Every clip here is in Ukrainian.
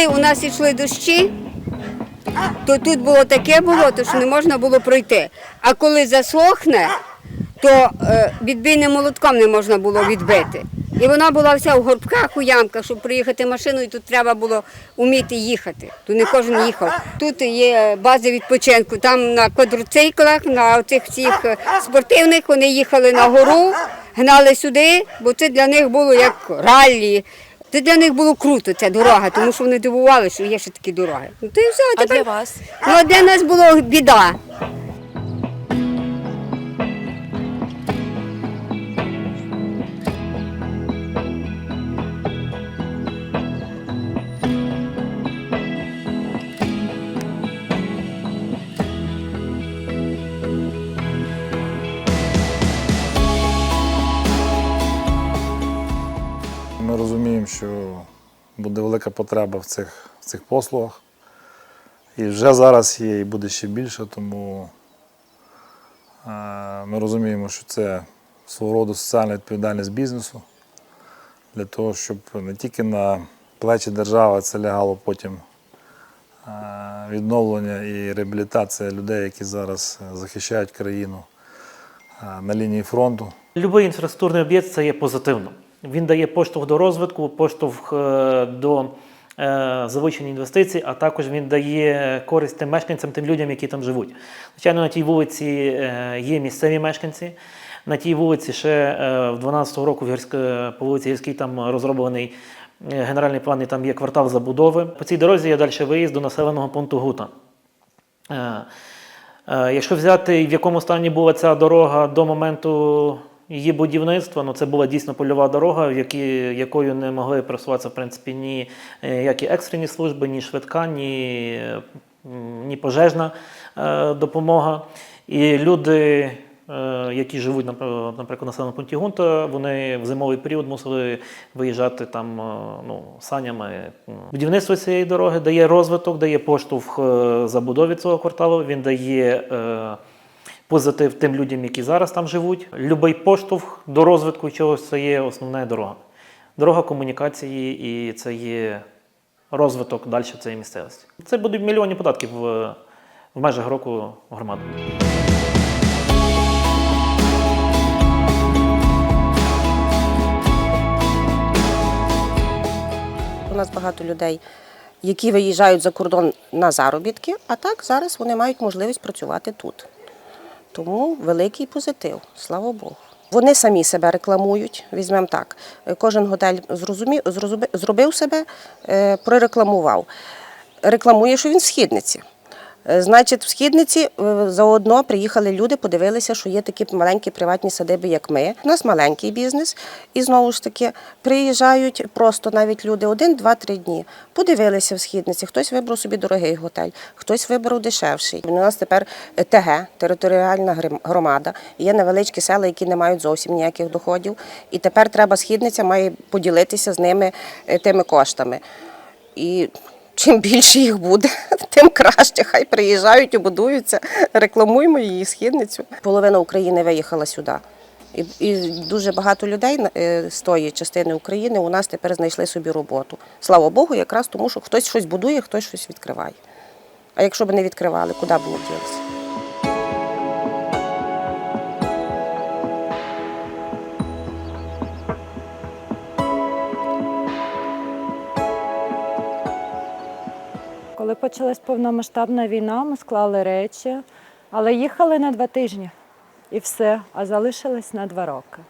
коли у нас йшли дощі, то тут було таке болото, що не можна було пройти. А коли засохне, то е, відбійним молотком не можна було відбити. І вона була вся в горбках, у ямках, щоб приїхати машиною, тут треба було вміти їхати. Тут не кожен їхав. Тут є бази відпочинку. Там на квадроциклах, на цих всіх е, спортивних вони їхали на гору, гнали сюди, бо це для них було як раллі. Це для них було круто, ця дорога, тому що вони дивували, що є ще такі дороги. Ну, то і все, А тепер... для вас? Ну, а для нас було біда. Що буде велика потреба в цих, в цих послугах. І вже зараз є, і буде ще більше, тому е, ми розуміємо, що це свого роду соціальна відповідальність бізнесу для того, щоб не тільки на плечі держави це лягало потім е, відновлення і реабілітація людей, які зараз е, захищають країну на лінії фронту. Любий інфраструктурний об'єкт це є позитивно. Він дає поштовх до розвитку, поштовх е, до е, залучення інвестицій, а також він дає користь тим мешканцям, тим людям, які там живуть. Звичайно, на тій вулиці е, є місцеві мешканці. На тій вулиці ще в 12-го року по вулиці Гірській там розроблений генеральний план, і там є квартал забудови. По цій дорозі є далі виїзд до населеного пункту Гута. Якщо взяти, в якому стані була ця дорога до моменту її будівництва, ну це була дійсно польова дорога, в якій, якою не могли просуватися в принципі ні е, як і екстрені служби, ні швидка, ні, е, ні пожежна е, допомога. І люди, е, які живуть, напр- наприклад, в населеному пункті Гунта, вони в зимовий період мусили виїжджати там ну, санями. Будівництво цієї дороги дає розвиток, дає поштовх забудові цього кварталу. Він дає позитив тим людям, які зараз там живуть. Любий поштовх до розвитку чогось це є основна дорога. Дорога комунікації і це є розвиток далі цієї місцевості. Це будуть мільйонні податків в, в межах року громади. У нас багато людей, які виїжджають за кордон на заробітки, а так зараз вони мають можливість працювати тут. Тому великий позитив, слава Богу. Вони самі себе рекламують. Візьмемо так. е, Кожен готель зрозумів, зробив себе, е, прорекламував. Рекламує, що він в східниці. Е, Значить, в східниці е, заодно приїхали люди, подивилися, що є такі маленькі приватні садиби, як ми. У нас маленький бізнес, і знову ж таки приїжджають просто навіть люди один, два, три дні. Подивилися в східниці. Хтось вибрав собі дорогий готель, хтось вибрав дешевший. У нас тепер е, ТГ, територіальна громада. Є невеличкі села, які не мають зовсім ніяких доходів. І тепер треба східниця має поділитися з ними тими коштами. І чим більше їх буде, тим краще. Хай приїжджають і будуються. Рекламуємо її східницю. Половина України виїхала сюди. І, і дуже багато людей е, з тої частини України у нас тепер знайшли собі роботу. Слава Богу, якраз тому, що хтось щось будує, хтось щось відкриває. А якщо б не відкривали, куди б ми ділися? Коли почалась повномасштабна війна, ми склали речі, але їхали на два тижні і все, а залишились на два роки.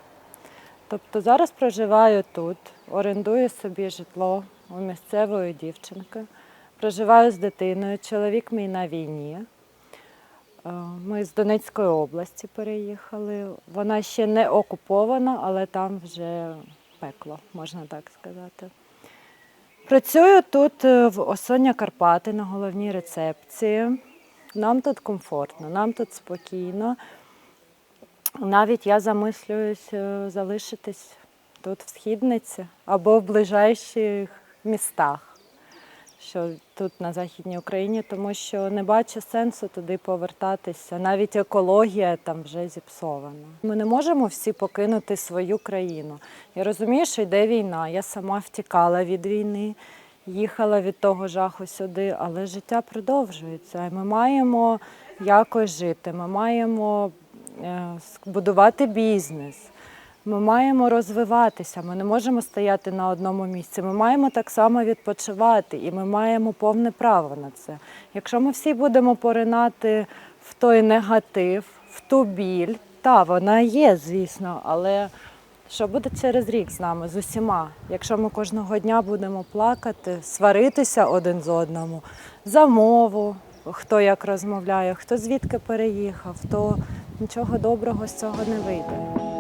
Тобто зараз проживаю тут, орендую собі житло у місцевої дівчинки, проживаю з дитиною, чоловік мій на війні. Е, Ми з Донецької області переїхали. Вона ще не окупована, але там вже пекло, можна так сказати. Працюю тут е, в Осоння Карпати на головній рецепції. Нам тут комфортно, нам тут спокійно. Навіть я замислююсь е, залишитись тут в східниці або в ближайших містах, що тут на Західній Україні, тому що не бачу сенсу туди повертатися. Навіть екологія там вже зіпсована. Ми не можемо всі покинути свою країну. Я розумію, що йде війна. Я сама втікала від війни. їхала від того жаху сюди, але життя продовжується. Ми маємо якось жити, ми маємо е, будувати бізнес. Ми маємо розвиватися, ми не можемо стояти на одному місці. Ми маємо так само відпочивати, і ми маємо повне право на це. Якщо ми всі будемо поринати в той негатив, в ту біль, та вона є, звісно, але що буде через рік з нами, з усіма? Якщо ми кожного дня будемо плакати, сваритися один з одному за мову, хто як розмовляє, хто звідки переїхав, то нічого доброго з цього не вийде.